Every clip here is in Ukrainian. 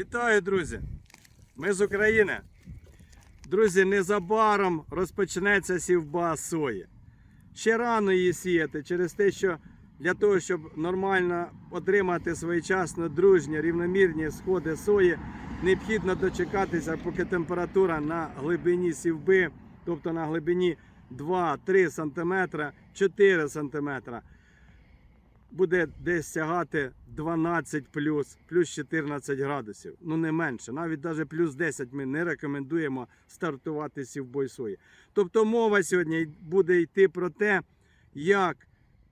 Вітаю, друзі! Ми з України. Друзі, незабаром розпочнеться сівба сої. Ще рано її сіяти через те, що для того, щоб нормально отримати своєчасно дружні, рівномірні сходи сої, необхідно дочекатися, поки температура на глибині сівби, тобто на глибині 2-3 см, 4 см, буде десь сягати 12 плюс, плюс 14 градусів. Ну не менше. Навіть навіть плюс 10 ми не рекомендуємо стартувати сівбой сої. Тобто мова сьогодні буде йти про те, як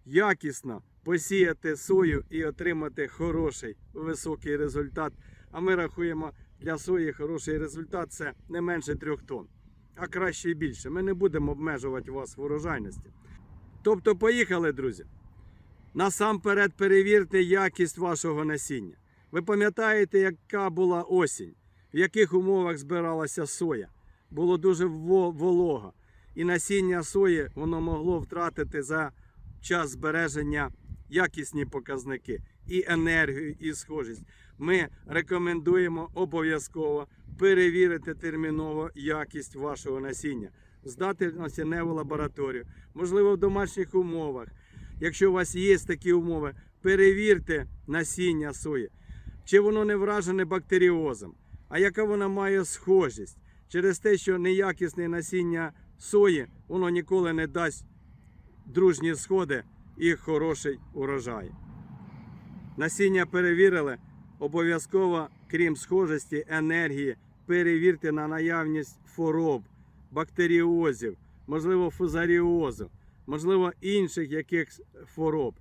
якісно посіяти сою і отримати хороший високий результат. А ми рахуємо для сої хороший результат це не менше 3 тонн, а краще і більше. Ми не будемо обмежувати вас в урожайності. Тобто, поїхали, друзі. Насамперед перевірте якість вашого насіння. Ви пам'ятаєте, яка була осінь, в яких умовах збиралася соя. Було дуже во- волого. І насіння сої воно могло втратити за час збереження якісні показники і енергію, і схожість. Ми рекомендуємо обов'язково перевірити терміново якість вашого насіння, здати насінневу лабораторію, можливо, в домашніх умовах. Якщо у вас є такі умови, перевірте насіння сої, чи воно не вражене бактеріозом, а яка вона має схожість? Через те, що неякісне насіння сої, воно ніколи не дасть дружні сходи і хороший урожай. Насіння перевірили, обов'язково, крім схожості, енергії, перевірте на наявність хвороб, бактеріозів, можливо, фузаріозу, можливо, інших якихось хвороб.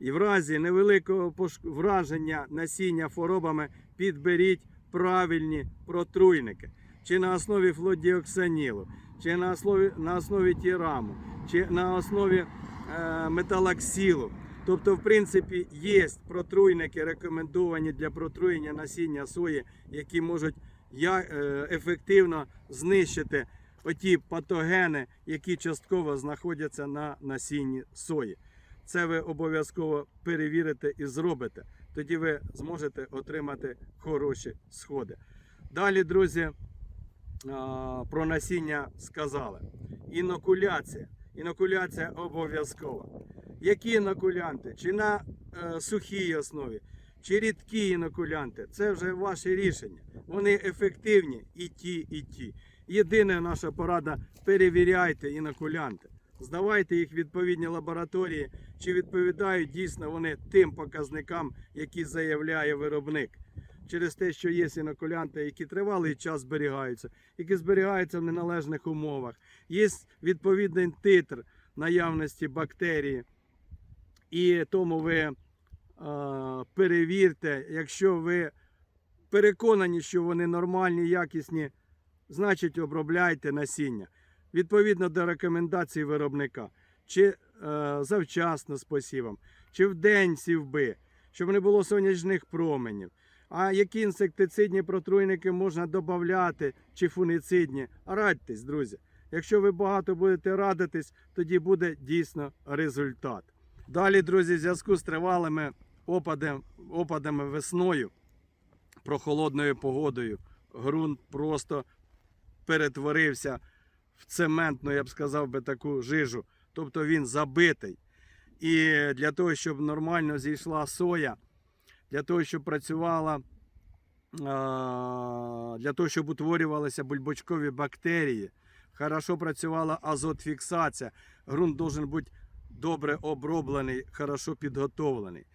І в разі невеликого враження насіння хворобами підберіть правильні протруйники, чи на основі флодіоксанілу, чи на основі, на основі тіраму, чи на основі е, металаксілу. Тобто, в принципі, є протруйники, рекомендовані для протруєння насіння сої, які можуть е, ефективно знищити оті патогени, які частково знаходяться на насінні сої. Це ви обов'язково перевірите і зробите. Тоді ви зможете отримати хороші сходи. Далі, друзі, про насіння сказали. Інокуляція. Інокуляція обов'язкова. Які інокулянти? Чи на е, сухій основі, чи рідкі інокулянти? Це вже ваші рішення. Вони ефективні і ті, і ті. Єдина наша порада перевіряйте інокулянти. Здавайте їх відповідні лабораторії, чи відповідають дійсно вони тим показникам, які заявляє виробник. Через те, що є інокулянти, які тривалий час зберігаються, які зберігаються в неналежних умовах. Є відповідний титр наявності бактерії. І тому ви е, перевірте, якщо ви переконані, що вони нормальні, якісні, значить обробляйте насіння відповідно до рекомендацій виробника, чи е, завчасно з посівом, чи в день сівби, щоб не було сонячних променів. А які інсектицидні протруйники можна додати, чи фуницидні? Радьтесь, друзі. Якщо ви багато будете радитись, тоді буде дійсно результат. Далі, друзі, в зв'язку з тривалими опадами, опадами весною, прохолодною погодою, ґрунт просто перетворився в цементну, я б сказав би, таку жижу. Тобто він забитий. І для того, щоб нормально зійшла соя, для того, щоб працювала, для того, щоб утворювалися бульбочкові бактерії, хорошо працювала азотфіксація. Ґрунт должен бути добре оброблений, хорошо підготовлений.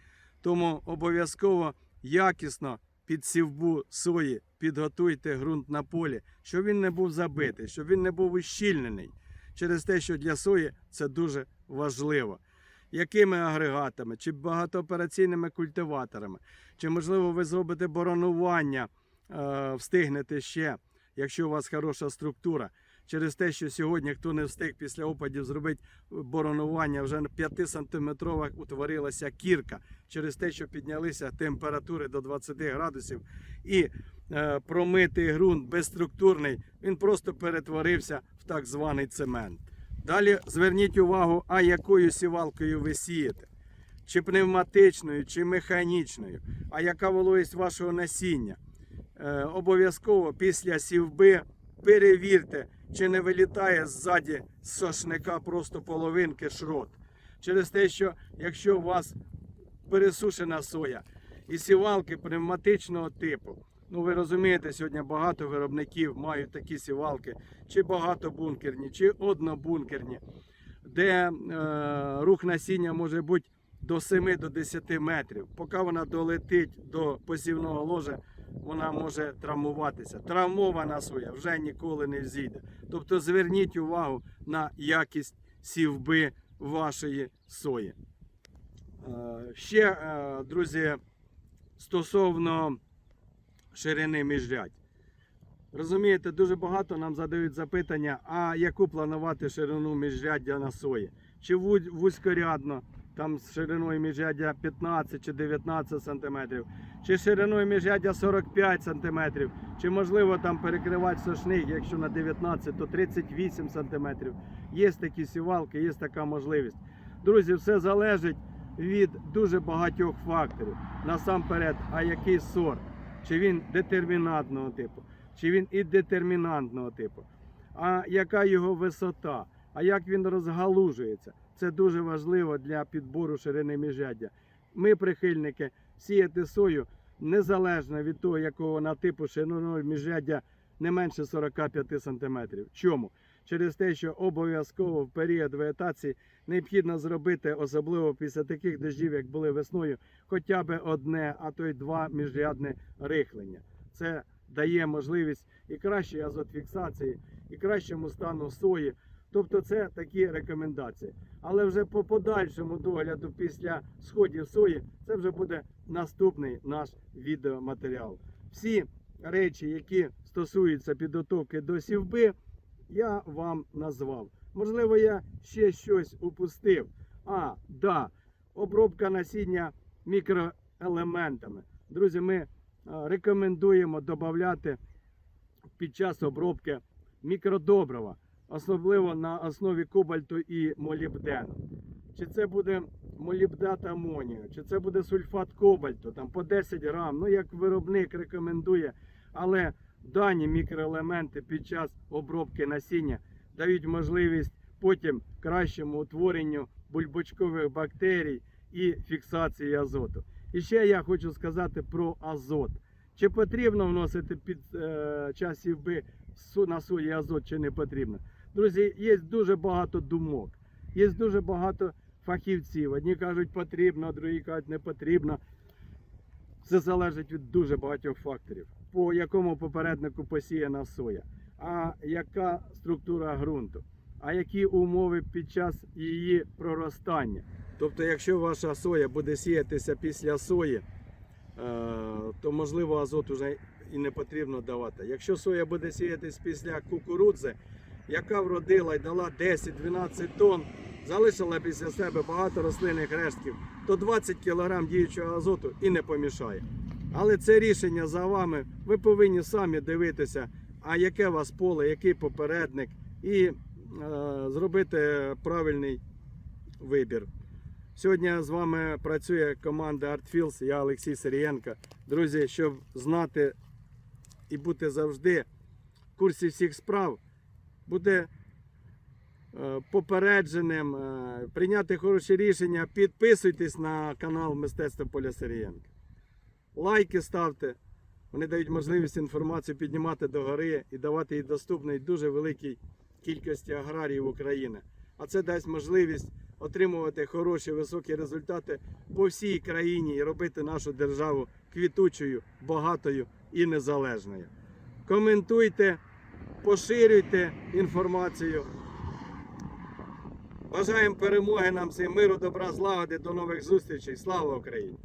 Тому обов'язково якісно під сівбу сої підготуйте ґрунт на полі, щоб він не був забитий, щоб він не був ущільнений. Через те, що для сої це дуже важливо. Якими агрегатами, чи багатоопераційними культиваторами, чи, можливо, ви зробите боронування, е, встигнете ще, якщо у вас хороша структура. Через те, що сьогодні хто не встиг після опадів зробити боронування, вже на 5-сантиметрова утворилася кірка через те, що піднялися температури до 20 градусів, і е, промитий ґрунт безструктурний, він просто перетворився в так званий цемент. Далі зверніть увагу, а якою сівалкою ви сієте. Чи пневматичною, чи механічною, а яка вологість вашого насіння, е, обов'язково після сівби перевірте, чи не вилітає ззаді з сошника просто половинки шрот. Через те, що якщо у вас пересушена соя і сівалки пневматичного типу, ну ви розумієте, сьогодні багато виробників мають такі сівалки, чи багатобункерні, чи однобункерні, де е, рух насіння може бути до 7 до 10 метрів. Поки вона долетить до посівного ложа, вона може травмуватися. Травмована соя вже ніколи не взійде. Тобто зверніть увагу на якість сівби вашої сої. Е, Ще, е, друзі, стосовно ширини міжрядь. Розумієте, дуже багато нам задають запитання, а яку планувати ширину міжряддя на сої? Чи вузькорядно, там з шириною міжряддя 15 чи 19 сантиметрів, чи шириною міжряддя 45 сантиметрів, чи можливо там перекривати сошник, якщо на 19, то 38 сантиметрів. Є такі сівалки, є така можливість. Друзі, все залежить від дуже багатьох факторів. Насамперед, а який сорт? Чи він детермінантного типу, чи він і детермінантного типу, а яка його висота, а як він розгалужується. Це дуже важливо для підбору ширини міжряддя. Ми, прихильники, сіяти сою незалежно від того, якого вона типу шириною міжряддя не менше 45 см. Чому? Через те, що обов'язково в період вегетації необхідно зробити, особливо після таких дощів, як були весною, хоча б одне, а то й два міжрядне рихлення. Це дає можливість і кращої азотфіксації, і кращому стану сої. Тобто це такі рекомендації. Але вже по подальшому догляду після сходів сої це вже буде наступний наш відеоматеріал. Всі речі, які стосуються підготовки до сівби, я вам назвав. Можливо, я ще щось упустив. А, да, обробка насіння мікроелементами. Друзі, ми рекомендуємо додати під час обробки мікродобрива, особливо на основі кобальту і молібдену. Чи це буде молібдат амонію, чи це буде сульфат кобальту, там по 10 грам, ну як виробник рекомендує, але дані мікроелементи під час обробки насіння дають можливість потім кращому утворенню бульбочкових бактерій і фіксації азоту. І ще я хочу сказати про азот. Чи потрібно вносити під е, час сівби на сої азот, чи не потрібно? Друзі, є дуже багато думок, є дуже багато фахівців. Одні кажуть потрібно, другі кажуть не потрібно. Це залежить від дуже багатьох факторів. По якому попереднику посіяна соя, а яка структура ґрунту, а які умови під час її проростання. Тобто, якщо ваша соя буде сіятися після сої, е, то можливо азот уже і не потрібно давати. Якщо соя буде сіятись після кукурудзи, яка вродила і дала 10-12 тонн, залишила після себе багато рослинних рештків, то 20 кг діючого азоту і не помішає. Але це рішення за вами. Ви повинні самі дивитися, а яке у вас поле, який попередник, і е, зробити правильний вибір. Сьогодні з вами працює команда ArtFields, я Олексій Сирієнко. Друзі, щоб знати і бути завжди в курсі всіх справ, бути е, попередженим, е, прийняти хороші рішення, підписуйтесь на канал Мистецтво Поля Сирієнка. Лайки ставте. Вони дають можливість інформацію піднімати до гори і давати її доступній дуже великій кількості аграріїв України. А це дасть можливість отримувати хороші високі результати по всій країні і робити нашу державу квітучою, багатою і незалежною. Коментуйте, поширюйте інформацію. Бажаємо перемоги нам всім миру, добра, злагоди. До нових зустрічей. Слава Україні!